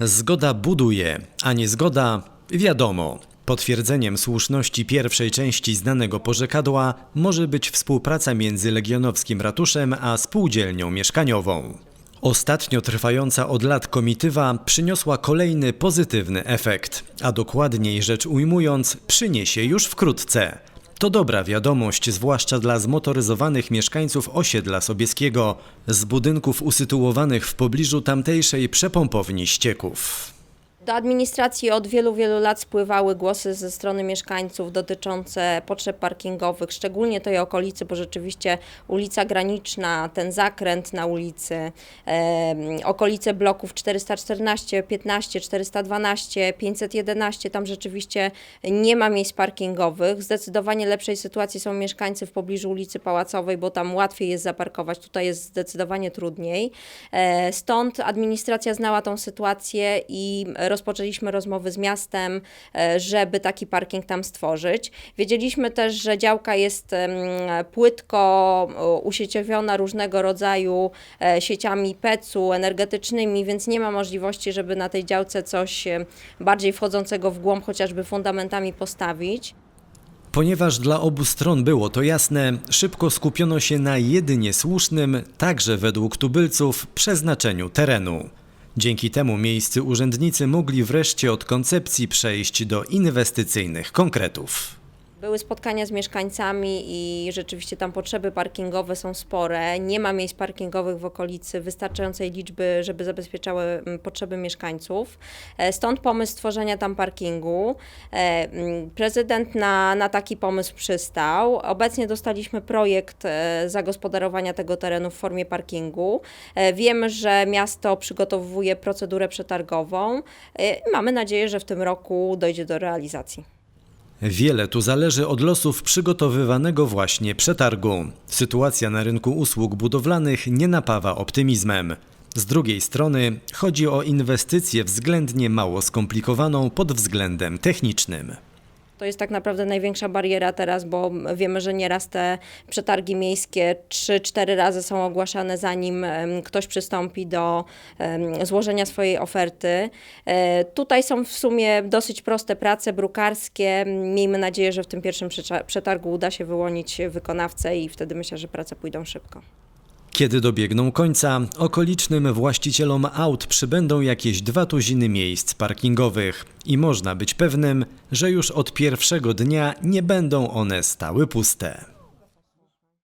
Zgoda buduje, a nie zgoda wiadomo. Potwierdzeniem słuszności pierwszej części znanego porzekadła może być współpraca między Legionowskim Ratuszem a spółdzielnią mieszkaniową. Ostatnio trwająca od lat komitywa przyniosła kolejny pozytywny efekt, a dokładniej rzecz ujmując, przyniesie już wkrótce. To dobra wiadomość, zwłaszcza dla zmotoryzowanych mieszkańców osiedla Sobieskiego, z budynków usytuowanych w pobliżu tamtejszej przepompowni ścieków. Do administracji od wielu, wielu lat spływały głosy ze strony mieszkańców dotyczące potrzeb parkingowych, szczególnie tej okolicy, bo rzeczywiście ulica Graniczna, ten zakręt na ulicy, em, okolice bloków 414, 15, 412, 511, tam rzeczywiście nie ma miejsc parkingowych. Zdecydowanie lepszej sytuacji są mieszkańcy w pobliżu ulicy Pałacowej, bo tam łatwiej jest zaparkować, tutaj jest zdecydowanie trudniej. E, Stąd administracja znała tą sytuację i rozpoczęliśmy rozmowy z miastem, e, żeby taki parking tam stworzyć. Wiedzieliśmy też, że działka jest płytko usieciowiona różnego rodzaju e, sieciami PEC-u energetycznymi, więc nie ma możliwości, żeby na tej działce coś bardziej wchodzącego w głąb, chociażby fundamentami postawić. Ponieważ dla obu stron było to jasne, szybko skupiono się na jedynie słusznym, także według tubylców, przeznaczeniu terenu. Dzięki temu miejscy urzędnicy mogli wreszcie od koncepcji przejść do inwestycyjnych konkretów. Były spotkania z mieszkańcami i rzeczywiście tam potrzeby parkingowe są spore. Nie ma miejsc parkingowych w okolicy wystarczającej liczby, żeby zabezpieczały mm, potrzeby mieszkańców. E, Stąd pomysł stworzenia tam parkingu. E, mm, Prezydent na, na taki pomysł przystał. Obecnie dostaliśmy projekt e, zagospodarowania tego terenu w formie parkingu. Wiemy, że miasto przygotowuje procedurę przetargową. Mamy nadzieję, że w tym roku dojdzie do realizacji. Wiele tu zależy od losów przygotowywanego właśnie przetargu. Sytuacja na rynku usług budowlanych nie napawa optymizmem. Z drugiej strony chodzi o inwestycję względnie mało skomplikowaną pod względem technicznym. To jest tak naprawdę największa bariera teraz, bo wiemy, że nieraz te przetargi miejskie 3-4 razy są ogłaszane, zanim ktoś przystąpi do złożenia swojej oferty. E, Tutaj są w sumie dosyć proste prace brukarskie. Miejmy nadzieję, że w tym pierwszym przetargu uda się wyłonić wykonawcę i wtedy myślę, że prace pójdą szybko. Kiedy dobiegną końca, okolicznym właścicielom aut przybędą jakieś dwa tuziny miejsc parkingowych i można być pewnym, że już od pierwszego dnia nie będą one stały puste.